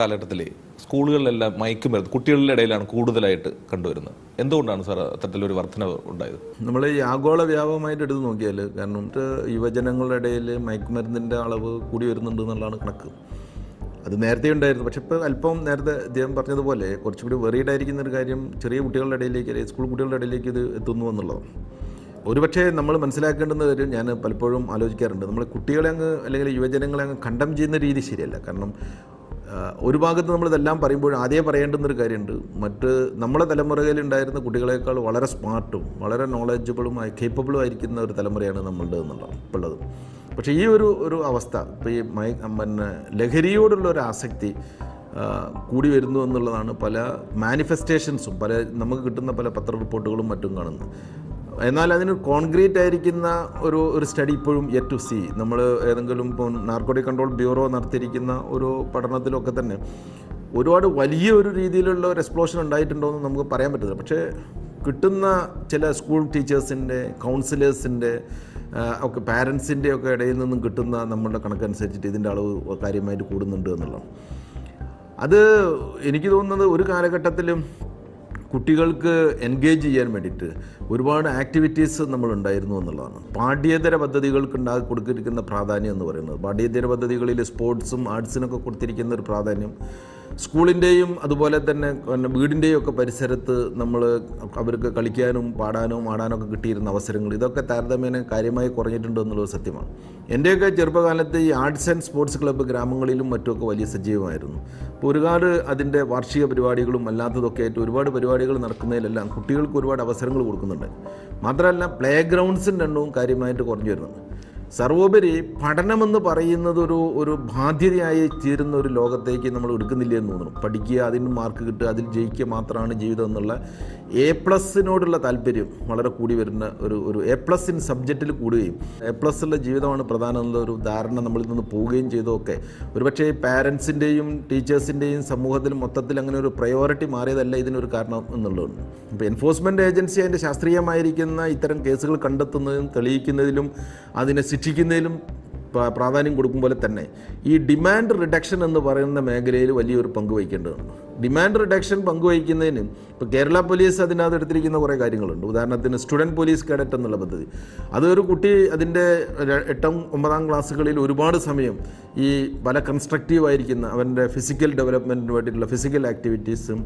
കാലഘട്ടത്തിൽ സ്കൂളുകളിലെല്ലാം മയക്കുമരുന്ന് കുട്ടികളുടെ ഇടയിലാണ് കൂടുതലായിട്ട് കണ്ടുവരുന്നത്. എന്തുകൊണ്ടാണ് സാർ അത്തരത്തിലൊരു വർധനവ് ഉണ്ടായത്? നമ്മൾ ഈ ആഗോള വ്യാപകമായിട്ട് എടുത്ത് നോക്കിയാൽ കാരണം യുവജനങ്ങളുടെ ഇടയിൽ മയക്കുമരുന്നിന്റെ അളവ് കൂടി വരുന്നുണ്ട് എന്നുള്ളതാണ് കണക്ക്. അത് നേരത്തെ ഉണ്ടായിരുന്നു. പക്ഷെ ഇപ്പോൾ അല്പം നേരത്തെ അദ്ദേഹം പറഞ്ഞതുപോലെ കുറച്ചുകൂടി വെറിയഡ് ആയിരിക്കുന്ന ഒരു കാര്യം ചെറിയ കുട്ടികളുടെ ഇടയിലേക്ക് അല്ലെങ്കിൽ സ്കൂൾ കുട്ടികളുടെ ഇടയിലേക്ക് ഇത് എത്തുന്നു എന്നുള്ളതാണ്. ഒരുപക്ഷേ നമ്മൾ മനസ്സിലാക്കേണ്ടുന്ന കാര്യം ഞാൻ പലപ്പോഴും ആലോചിക്കാറുണ്ട്. നമ്മൾ കുട്ടികളെ അങ്ങ് അല്ലെങ്കിൽ യുവജനങ്ങളെ അങ്ങ് കണ്ടം ചെയ്യുന്ന രീതി ശരിയല്ല. കാരണം ഒരു ഭാഗത്ത് നമ്മളിതെല്ലാം പറയുമ്പോൾ ആദ്യം പറയേണ്ടുന്നൊരു കാര്യമുണ്ട്. മറ്റ് നമ്മുടെ തലമുറയിൽ ഉണ്ടായിരുന്ന കുട്ടികളെക്കാൾ വളരെ സ്മാർട്ടും വളരെ നോളജബിളും കേപ്പബിളും ആയിരിക്കുന്ന ഒരു തലമുറയാണ് നമ്മളുടെ എന്നുള്ളത് ഉള്ളത് പക്ഷേ ഈ ഒരു ഒരു അവസ്ഥ ഇപ്പോൾ ഈ മയ പിന്നെ ലഹരിയോടുള്ള ഒരു ആസക്തി കൂടി വരുന്നു എന്നുള്ളതാണ് പല മാനിഫെസ്റ്റേഷൻസും പല നമുക്ക് കിട്ടുന്ന പല പത്ര റിപ്പോർട്ടുകളും മറ്റും കാണുന്നത്. എന്നാൽ അതിന് കോൺക്രീറ്റ് ആയിരിക്കുന്ന ഒരു ഒരു സ്റ്റഡി ഇപ്പോഴും യെറ്റ് ടു സി നമ്മൾ ഏതെങ്കിലും ഇപ്പോൾ നാർക്കോട്ടിക് കൺട്രോൾ ബ്യൂറോ നടത്തിയിരിക്കുന്ന ഒരു പഠനത്തിലൊക്കെ തന്നെ ഒരുപാട് വലിയ ഒരു രീതിയിലുള്ള ഒരു എക്സ്പ്ലോഷൻ ഉണ്ടായിട്ടുണ്ടോ എന്ന് നമുക്ക് പറയാൻ പറ്റില്ല പക്ഷേ കിട്ടുന്ന ചില സ്കൂൾ ടീച്ചേഴ്സിന്റെ കൗൺസിലേഴ്സിന്റെ ഒക്കെ പാരൻസിന്റെ ഒക്കെ ഇടയിൽ നിന്നും കിട്ടുന്ന നമ്മളുടെ കണക്കനുസരിച്ചിട്ട് ഇതിന്റെ അളവ് കാര്യമായിട്ട് കൂടുന്നുണ്ട് എന്നുള്ളതാണ്. അത് എനിക്ക് തോന്നുന്നത് ഒരു കാലഘട്ടത്തിലും കുട്ടികൾക്ക് എൻഗേജ് ചെയ്യാൻ വേണ്ടിയിട്ട് ഒരുപാട് ആക്ടിവിറ്റീസ് നമ്മൾ ഉണ്ടായിരുന്നു എന്നുള്ളതാണ്. പാഠ്യേതര പദ്ധതികൾക്ക് ഉണ്ടാക്കി കൊടുത്തിരിക്കുന്ന പ്രാധാന്യം എന്ന് പറയുന്നത്. പാഠ്യേതര പദ്ധതികളിൽ സ്പോർട്സും ആർട്സിനൊക്കെ കൊടുത്തിരിക്കുന്ന ഒരു പ്രാധാന്യം സ്കൂളിന്റെയും അതുപോലെ തന്നെ വീടിന്റെയും ഒക്കെ പരിസരത്ത് നമ്മൾ അവർക്ക് കളിക്കാനും പാടാനും ആടാനും ഒക്കെ കിട്ടിയിരുന്ന അവസരങ്ങൾ ഇതൊക്കെ താരതമ്യേന കാര്യമായി കുറഞ്ഞിട്ടുണ്ട് എന്നുള്ളത് സത്യമാണ്. എന്റെയൊക്കെ ചെറുപ്പകാലത്ത് ഈ ആർട്സ് ആൻഡ് സ്പോർട്സ് ക്ലബ്ബ് ഗ്രാമങ്ങളിലും മറ്റുമൊക്കെ വലിയ സജീവമായിരുന്നു. അപ്പോൾ ഒരുപാട് അതിന്റെ വാർഷിക പരിപാടികളും അല്ലാത്തതൊക്കെ ആയിട്ട് ഒരുപാട് പരിപാടികൾ നടക്കുന്നതിലെല്ലാം കുട്ടികൾക്ക് ഒരുപാട് അവസരങ്ങൾ കൊടുക്കുന്നുണ്ട്. മാത്രമല്ല പ്ലേ ഗ്രൗണ്ട്സിന്റെ എണ്ണവും കാര്യമായിട്ട് കുറഞ്ഞു വരുന്നുണ്ട്. സർവോപരി പഠനമെന്ന് പറയുന്നത് ഒരു ഒരു ബാധ്യതയായി തീരുന്ന ഒരു ലോകത്തേക്ക് നമ്മൾ എടുക്കുന്നില്ല എന്ന് തോന്നുന്നു. പഠിക്കുക അതിന് മാർക്ക് കിട്ടുക അതിൽ ജയിക്കുക മാത്രമാണ് ജീവിതം എന്നുള്ള എ പ്ലസിനോടുള്ള താല്പര്യം വളരെ കൂടി വരുന്ന ഒരു ഒരു എ പ്ലസ് ഇൻ സബ്ജക്റ്റിൽ കൂടുകയും എ പ്ലസ് ഉള്ള ജീവിതമാണ് പ്രധാനം എന്നുള്ള ഒരു ധാരണ നമ്മളിൽ നിന്ന് പോവുകയും ചെയ്തതൊക്കെ. ഒരുപക്ഷെ പാരൻസിന്റെയും ടീച്ചേഴ്സിന്റെയും സമൂഹത്തിൽ മൊത്തത്തിൽ അങ്ങനെ ഒരു പ്രയോറിറ്റി മാറിയതല്ല ഇതിനൊരു കാരണം എന്നുള്ളതാണ് അപ്പോൾ എൻഫോഴ്സ്മെന്റ് ഏജൻസി അതിന്റെ ശാസ്ത്രീയമായിരിക്കുന്ന ഇത്തരം കേസുകൾ കണ്ടെത്തുന്നതിലും തെളിയിക്കുന്നതിലും അതിനെ ശിക്ഷിക്കുന്നതിലും പ്ര- പ്രാധാന്യം കൊടുക്കും പോലെ തന്നെ ഈ ഡിമാൻഡ് റിഡക്ഷൻ എന്ന് പറയുന്ന മേഖലയിൽ വലിയൊരു പങ്ക് വഹിക്കേണ്ടതുണ്ട്. ഡിമാൻഡ് റിഡക്ഷൻ പങ്കുവഹിക്കുന്നതിന് ഇപ്പോൾ കേരള പോലീസ് അതിനകത്ത് എടുത്തിരിക്കുന്ന കുറേ കാര്യങ്ങളുണ്ട്. ഉദാഹരണത്തിന് സ്റ്റുഡന്റ് പോലീസ് കേഡറ്റ് എന്നുള്ള പദ്ധതി. അതൊരു കുട്ടി അതിന്റെ എട്ടാം ഒമ്പതാം ക്ലാസ്സുകളിൽ ഒരുപാട് സമയം ഈ പല കൺസ്ട്രക്റ്റീവ് ആയിരിക്കുന്ന അവന്റെ ഫിസിക്കൽ ഡെവലപ്മെന്റിന് വേണ്ടിയിട്ടുള്ള ഫിസിക്കൽ ആക്ടിവിറ്റീസും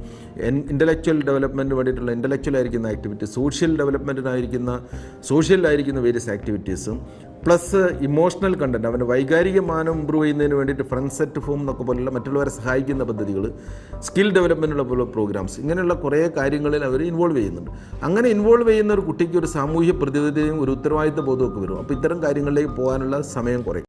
ഇന്റലക്ച്വൽ ഡെവലപ്മെന്റിന് വേണ്ടിയിട്ടുള്ള ഇന്റലക്ച്വൽ ആയിരിക്കുന്ന ആക്ടിവിറ്റി സോഷ്യൽ ഡെവലപ്മെന്റിനായിരിക്കുന്ന സോഷ്യലായിരിക്കുന്ന വേരിയസ് ആക്ടിവിറ്റീസും പ്ലസ് ഇമോഷണൽ കണ്ടന്റ് അവന്റെ വൈകാരിക മാനം ഇമ്പ്രൂവ് ചെയ്യുന്നതിന് വേണ്ടിയിട്ട് ഫ്രണ്ട്സ് അറ്റ് ഫോം എന്നൊക്കെ പോലുള്ള മറ്റുള്ളവരെ സഹായിക്കുന്ന പദ്ധതികൾ സ്കിൽ ഡെവലപ്മെന്റിനുള്ള പോലെ പ്രോഗ്രാംസ്. ഇങ്ങനെയുള്ള കുറേ കാര്യങ്ങളിൽ അവർ ഇൻവോൾവ് ചെയ്യുന്നുണ്ട്. അങ്ങനെ ഇൻവോൾവ് ചെയ്യുന്ന ഒരു കുട്ടിക്ക് ഒരു സാമൂഹ്യ പ്രതിബദ്ധതയും ഒരു ഉത്തരവാദിത്ത ബോധമൊക്കെ വരും. അപ്പോൾ ഇത്തരം കാര്യങ്ങളിലേക്ക് പോകാനുള്ള സമയം കുറയും.